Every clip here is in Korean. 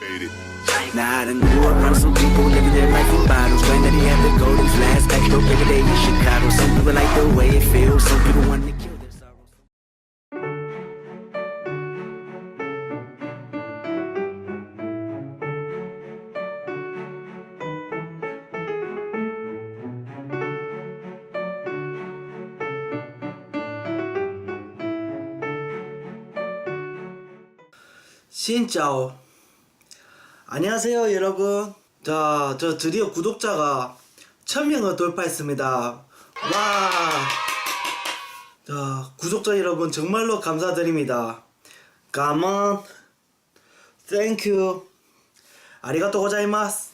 Now I done grew around some people living their life in bottles. Claim had the golden flask back to every day in Chicago. Some people like the way it feels, some people want to kill their sorrows. Xin chào 안녕하세요 여러분. 자 저 드디어 구독자가 1000명을 돌파했습니다. 와! 자, 구독자 여러분 정말로 감사드립니다. 가먼 땡큐 아리가또 고자이마스.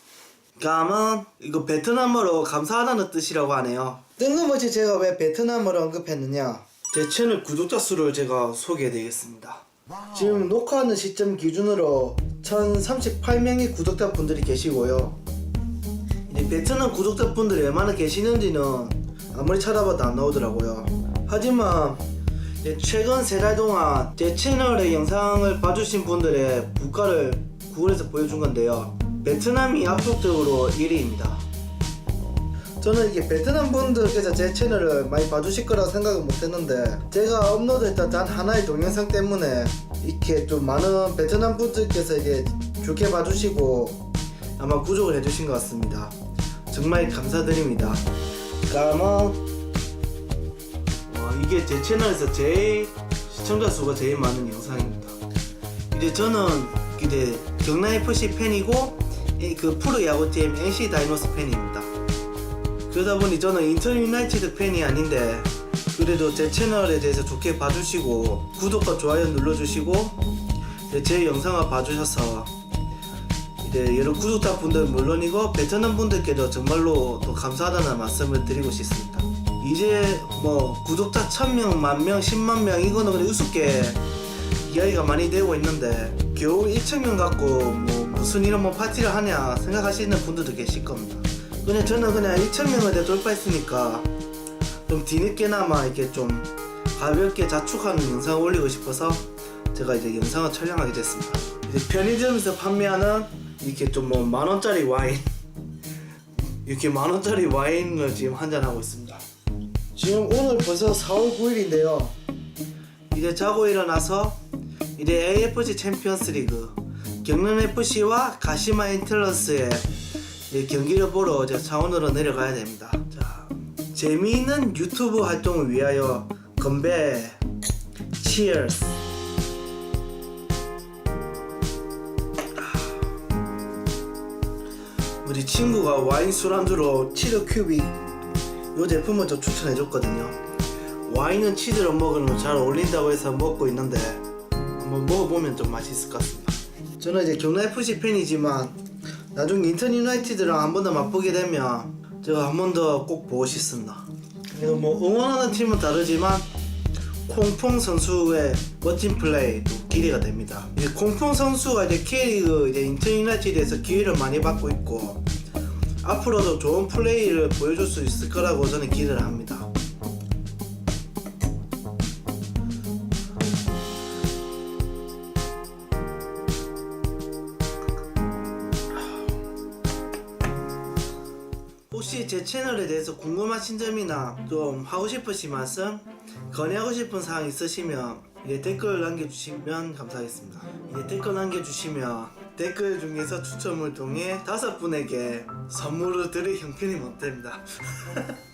가먼 이거 베트남어로 감사하다는 뜻이라고 하네요. 뜬금없이 제가 왜 베트남어를 언급했느냐? 제 채널 구독자 수를 제가 소개해 드리겠습니다. 지금 녹화하는 시점 기준으로 1038명의 구독자분들이 계시고요. 이제 베트남 구독자분들이 얼마나 계시는지는 아무리 찾아봐도 안 나오더라고요. 하지만 최근 세 달 동안 제 채널의 영상을 봐주신 분들의 물가를 구글에서 보여준 건데요. 베트남이 압도적으로 1위입니다. 저는 이게 베트남 분들께서 제 채널을 많이 봐주실 거라고 생각은 못했는데 제가 업로드했던 단 하나의 동영상 때문에 이렇게 좀 많은 베트남 분들께서 이게 좋게 봐주시고 아마 구독을 해주신 것 같습니다. 정말 감사드립니다. 까만 와 이게 제 채널에서 제일 시청자 수가 제일 많은 영상입니다. 이제 저는 이제 경남 FC 팬이고 이그 프로 야구팀 NC 다이노스 팬입니다. 그러다 보니 저는 인터 유나이티드 팬이 아닌데 그래도 제 채널에 대해서 좋게 봐주시고 구독과 좋아요 눌러주시고 제 영상을 봐주셔서 이제 여러 구독자 분들 물론이고 베트남 분들께도 정말로 더 감사하다는 말씀을 드리고 싶습니다. 이제 뭐 구독자 1000명, 만명, 10만명 이거는 그냥 우습게 이야기가 많이 되고 있는데 겨우 1,000명 갖고 뭐 무슨 이런 뭐 파티를 하냐 생각하시는 분들도 계실 겁니다. 그냥 저는 그냥 1,000명을 돌파했으니까 좀 뒤늦게나마 이렇게 좀 가볍게 자축하는 영상을 올리고 싶어서 제가 이제 영상을 촬영하게 됐습니다. 이제 편의점에서 판매하는 이렇게 좀 뭐 만원짜리 와인 이렇게 만원짜리 와인을 지금 한잔하고 있습니다. 지금 오늘 벌써 4월 9일인데요. 이제 자고 일어나서 이제 AFC 챔피언스 리그 경남 FC와 가시마 인틀러스의 이 경기를 보러 이제 창원으로 내려가야 됩니다. 자, 재미있는 유튜브 활동을 위하여 건배 치얼스 우리 친구가 와인 술안주로 치즈 큐빅 이 제품을 저 추천해줬거든요. 와인은 치즈로 먹으면 잘 어울린다고 해서 먹고 있는데 한번 먹어보면 좀 맛있을 것 같습니다. 저는 이제 경남 FC 팬이지만 나중에 인턴 유나이티드랑 한 번 더 맛보게 되면 제가 한 번 더 꼭 보고 싶습니다. 그리고 뭐 응원하는 팀은 다르지만 콩풍 선수의 멋진 플레이도 기대가 됩니다. 이제 콩풍 선수가 이제 K리그 이제 인턴 유나이티드에서 기회를 많이 받고 있고 앞으로도 좋은 플레이를 보여줄 수 있을 거라고 저는 기대를 합니다. 혹시 제 채널에 대해서 궁금하신 점이나 좀 하고 싶으신 말씀, 건의하고 싶은 사항 있으시면 이제 댓글 남겨주시면 감사하겠습니다. 이제 댓글 남겨주시면 댓글 중에서 추첨을 통해 다섯 분에게 선물을 드릴 형편이 못 됩니다.